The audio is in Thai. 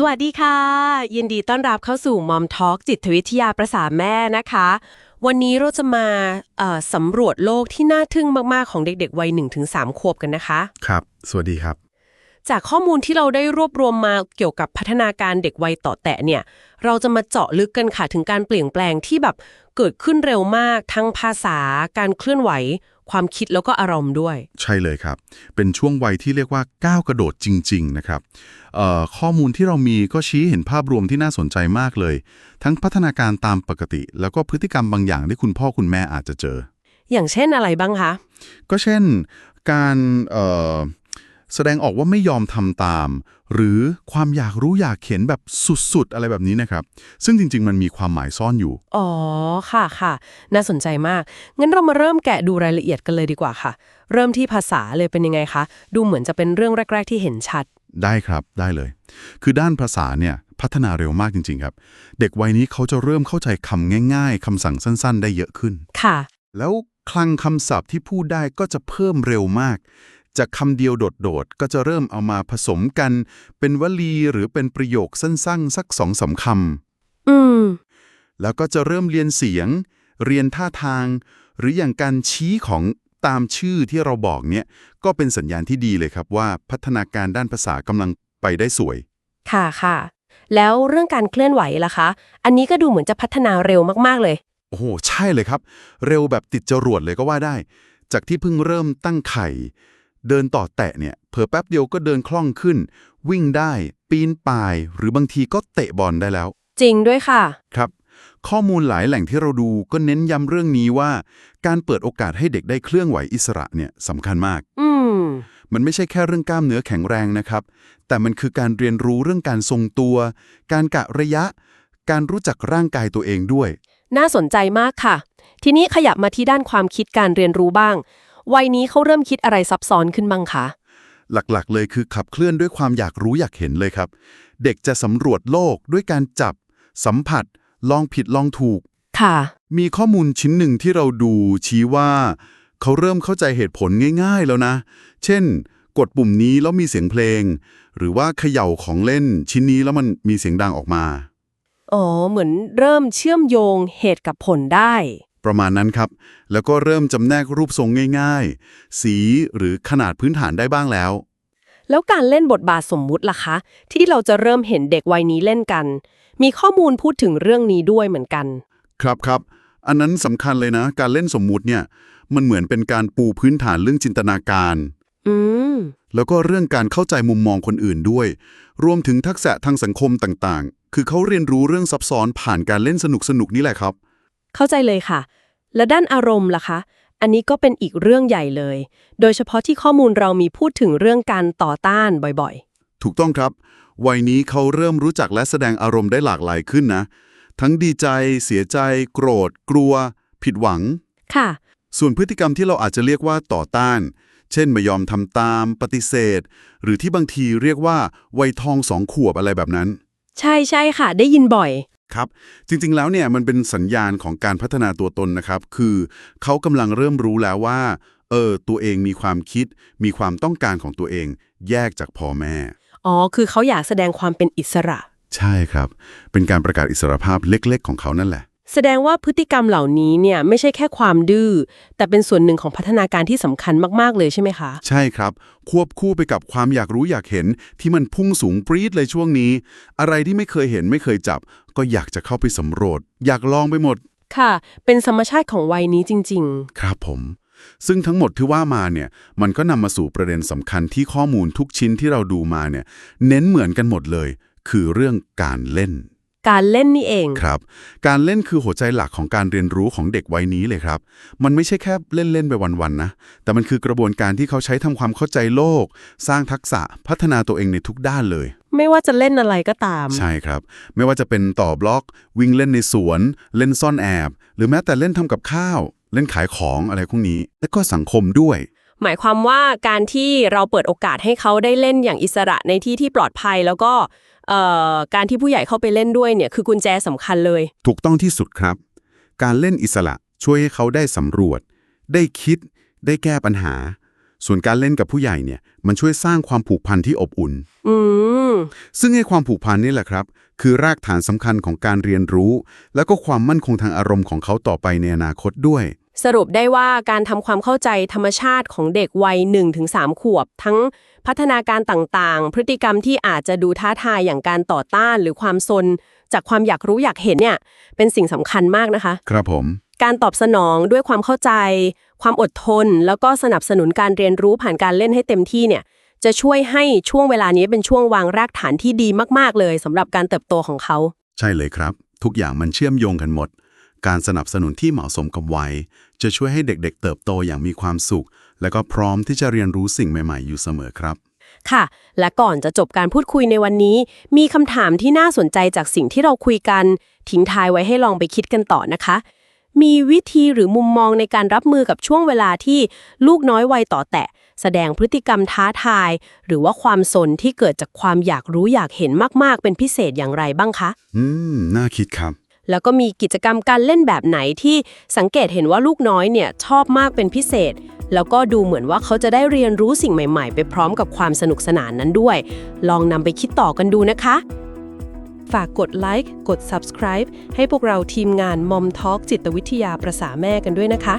สวัสดีค่ะ ยินดีต้อนรับเข้าสู่มอมทอล์กจิตวิทยาประสาแม่นะคะ วันนี้เราจะมาสำรวจโลกที่น่าทึ่งมาก ๆ ของเด็ก ๆ วัย1-3ขวบกันนะคะ ครับ สวัสดีครับ จากข้อมูลที่เราได้รวบรวมมาเกี่ยวกับพัฒนาการเด็กวัยต่อแตะเนี่ย เราจะมาเจาะลึกกันค่ะถึงการเปลี่ยนแปลงที่แบบเกิดขึ้นเร็วมาก ทั้งภาษา การเคลื่อนไหว ความคิดแล้วก็อารมณ์ด้วย ใช่เลยครับ เป็นช่วงวัยที่เรียกว่าก้าวกระโดดจริง ๆ นะครับเอ่อข้อมูลที่เรามีก็ชี้เห็นภาพรวมที่น่าสนใจมากเลย ทั้งพัฒนาการตามปกติ แล้วก็พฤติกรรมบางอย่างที่คุณพ่อคุณแม่อาจจะเจอ อย่างเช่นอะไรบ้างคะ ก็เช่น การเอ่อ แสดงออกว่าไม่ยอมทำตาม หรือความอยากรู้อยากเห็นแบบสุดๆ อะไรแบบนี้นะครับ ซึ่งจริง ๆ มันมีความหมายซ่อนอยู่ อ๋อ ค่ะค่ะ น่าสนใจมาก งั้นเรามาเริ่มแกะดูรายละเอียดกันเลยดีกว่าค่ะ เริ่มที่ภาษาเลยเป็นยังไงคะ ดูเหมือนจะเป็นเรื่องแรก ๆ ที่เห็นชัด ได้ครับ ได้เลย คือด้านภาษาเนี่ยพัฒนาเร็วมากจริง ๆ ครับ เด็กวัยนี้เขาจะเริ่มเข้าใจคำง่าย ๆคำสั่งสั้น ๆ ได้เยอะขึ้น ค่ะ แล้วคลังคำศัพท์ที่พูดได้ก็จะเพิ่มเร็วมาก จากคำเดียวโดดๆ ก็จะเริ่มเอามาผสมกัน เป็นวลีหรือเป็นประโยคสั้นๆ สักสองสามคอืมำแล้วก็จะเริ่มเรียนเสียง เรียนท่าทาง หรืออย่างการชี้ของตามชื่อที่เราบอกเนี่ย ก็เป็นสัญญาณที่ดีเลยครับว่าพัฒนาการด้านภาษากำลังไปได้สวย ค่ะค่ะ แล้วเรื่องการเคลื่อนไหวล่ะคะ อันนี้ก็ดูเหมือนจะพัฒนาเร็วมากๆเลย โอ้โห ใช่เลยครับ เร็วแบบติดจรวดเลยก็ว่าได้ จากที่เพิ่งเริ่มตั้งไข่ เดินต่อแตะเนี่ยเผลอแป๊บเดียวก็เดินคล่องขึ้น วิ่งได้ ปีนป่าย หรือบางทีก็เตะบอลได้แล้ว จริงด้วยค่ะ ครับ ข้อมูลหลายแหล่งที่เราดูก็เน้นย้ำเรื่องนี้ว่า การเปิดโอกาสให้เด็กได้เคลื่อนไหวอิสระเนี่ยสำคัญมาก อืม มันไม่ใช่แค่เรื่องกล้ามเนื้อแข็งแรงนะครับ แต่มันคือการเรียนรู้เรื่องการทรงตัว การกะระยะ การรู้จักร่างกายตัวเองด้วย น่าสนใจมากค่ะ ทีนี้ขยับมาที่ด้านความคิดการเรียนรู้บ้าง วัยนี้เขาเริ่มคิดอะไรซับซ้อนขึ้นบ้างคะ หลักๆ เลยคือขับเคลื่อนด้วยความอยากรู้อยากเห็นเลยครับ เด็กจะสำรวจโลกด้วยการจับ สัมผัส ลองผิดลองถูก ค่ะ มีข้อมูลชิ้นหนึ่งที่เราดูชี้ว่า เขาเริ่มเข้าใจเหตุผลง่าย ๆ แล้วนะ เช่น กดปุ่มนี้แล้วมีเสียงเพลง หรือว่าเขย่าของเล่นชิ้นนี้แล้วมันมีเสียงดังออกมา อ๋อ เหมือนเริ่มเชื่อมโยงเหตุกับผลได้ ประมาณนั้นครับ แล้วก็เริ่มจำแนกรูปทรงง่ายๆ สีหรือขนาดพื้นฐานได้บ้างแล้ว แล้วการเล่นบทบาทสมมุติล่ะคะ ที่เราจะเริ่มเห็นเด็กวัยนี้เล่นกัน มีข้อมูลพูดถึงเรื่องนี้ด้วยเหมือนกัน ครับครับอันนั้นสำคัญเลยนะ การเล่นสมมุติเนี่ยมันเหมือนเป็นการปูพื้นฐานเรื่องจินตนาการอืมแล้วก็เรื่องการเข้าใจมุมมองคนอื่นด้วย รวมถึงทักษะทางสังคมต่างๆ คือเขาเรียนรู้เรื่องซับซ้อนผ่านการเล่นสนุกๆนี่แหละครับ เข้าใจเลยค่ะ และด้านอารมณ์ล่ะคะ อันนี้ก็เป็นอีกเรื่องใหญ่เลย โดยเฉพาะที่ข้อมูลเรามีพูดถึงเรื่องการต่อต้านบ่อยถูกต้องครับ วัยนี้เขาเริ่มรู้จักและแสดงอารมณ์ได้หลากหลายขึ้นนะ ทั้งดีใจ เสียใจ โกรธ กลัว ผิดหวังๆค่ะ ส่วนพฤติกรรมที่เราอาจจะเรียกว่าต่อต้าน เช่นไม่ยอมทำตาม ปฏิเสธ หรือที่บางทีเรียกว่าวัยทองสองขวบอะไรแบบนั้น ใช่ใช่ค่ะ ได้ยินบ่อย ครับ จริงๆแล้วเนี่ยมันเป็นสัญญาณของการพัฒนาตัวตนนะครับ คือเขากำลังเริ่มรู้แล้วว่าเออตัวเองมีความคิด มีความต้องการของตัวเอง แยกจากพ่อแม่ อ๋อ คือเขาอยากแสดงความเป็นอิสระ ใช่ครับ เป็นการประกาศอิสรภาพเล็กๆ ของเขานั่นแหละ แสดงว่าพฤติกรรมเหล่านี้เนี่ยไม่ใช่แค่ความดื้อ แต่เป็นส่วนหนึ่งของพัฒนาการที่สำคัญมาก ๆ เลยใช่ไหมคะ ใช่ครับ ควบคู่ไปกับความอยากรู้อยากเห็นที่มันพุ่งสูงปรี๊ดเลยช่วงนี้ อะไรที่ไม่เคยเห็นไม่เคยจับ ก็อยากจะเข้าไปสำรวจ อยากลองไปหมด ค่ะ เป็นธรรมชาติของวัยนี้จริงครับผม ซึ่งทั้งหมดที่ว่ามาเนี่ยมันก็นำมาสู่ประเด็นสำคัญที่ข้อมูลทุกชิ้นที่เราดูมาเนี่ยเน้นเหมือนกันหมดเลย คือเรื่องการเล่นๆ การเล่นนี่เอง ครับ การเล่นคือหัวใจหลักของการเรียนรู้ของเด็กวัยนี้เลยครับ มันไม่ใช่แค่เล่นๆไปวันๆนะ แต่มันคือกระบวนการที่เขาใช้ทำความเข้าใจโลก สร้างทักษะพัฒนาตัวเองในทุกด้านเลย ไม่ว่าจะเล่นอะไรก็ตาม ใช่ครับ ไม่ว่าจะเป็นต่อบล็อก วิ่งเล่นในสวน เล่นซ่อนแอบ หรือแม้แต่เล่นทำกับข้าว เล่นขายของอะไรพวกนี้ และก็สังคมด้วย หมายความว่าการที่เราเปิดโอกาสให้เขาได้เล่นอย่างอิสระในที่ที่ปลอดภัยแล้วก็เอ่อ การที่ผู้ใหญ่เข้าไปเล่นด้วยเนี่ยคือกุญแจสำคัญเลย ถูกต้องที่สุดครับ การเล่นอิสระช่วยให้เขาได้สำรวจ ได้คิด ได้แก้ปัญหา ส่วนการเล่นกับผู้ใหญ่เนี่ยมันช่วยสร้างความผูกพันที่อบอุ่น อืม ซึ่งไอ้ความผูกพันนี่แหละครับ คือรากฐานสำคัญของการเรียนรู้ แล้วก็ความมั่นคงทางอารมณ์ของเขาต่อไปในอนาคตด้วย สรุปได้ว่าการทำความเข้าใจธรรมชาติของเด็กวัย 1-3 ขวบ ทั้งพัฒนาการต่างๆ พฤติกรรมที่อาจจะดูท้าทายอย่างการต่อต้านหรือความซน จากความอยากรู้อยากเห็นเนี่ย เป็นสิ่งสำคัญมากนะคะ ครับผม การตอบสนองด้วยความเข้าใจ ความอดทน แล้วก็สนับสนุนการเรียนรู้ผ่านการเล่นให้เต็มที่เนี่ย จะช่วยให้ช่วงเวลานี้เป็นช่วงวางรากฐานที่ดีมากๆ เลยสำหรับการเติบโตของเขา ใช่เลยครับ ทุกอย่างมันเชื่อมโยงกันหมด การสนับสนุนที่เหมาะสมกับวัย จะช่วยให้เด็กๆ เติบโตอย่างมีความสุข และก็พร้อมที่จะเรียนรู้สิ่งใหม่ๆ อยู่เสมอครับ ค่ะ และก่อนจะจบการพูดคุยในวันนี้ มีคำถามที่น่าสนใจจากสิ่งที่เราคุยกัน ทิ้งท้ายไว้ให้ลองไปคิดกันต่อนะคะ มีวิธีหรือมุมมองในการรับมือกับช่วงเวลาที่ลูกน้อยวัยต่อแตะ แสดงพฤติกรรมท้าทาย หรือว่าความสนที่เกิดจากความอยากรู้อยากเห็นมากๆ เป็นพิเศษอย่างไรบ้างคะ อืม น่าคิดครับ แล้วก็มีกิจกรรมการเล่นแบบไหนที่สังเกตเห็นว่าลูกน้อยเนี่ยชอบมากเป็นพิเศษ แล้วก็ดูเหมือนว่าเขาจะได้เรียนรู้สิ่งใหม่ๆ ไปพร้อมกับความสนุกสนานนั้นด้วย ลองนำไปคิดต่อกันดูนะคะ ฝากกดไลค์กด subscribe ให้พวกเราทีมงาน Mom Talk จิตวิทยาประสาแม่กันด้วยนะคะ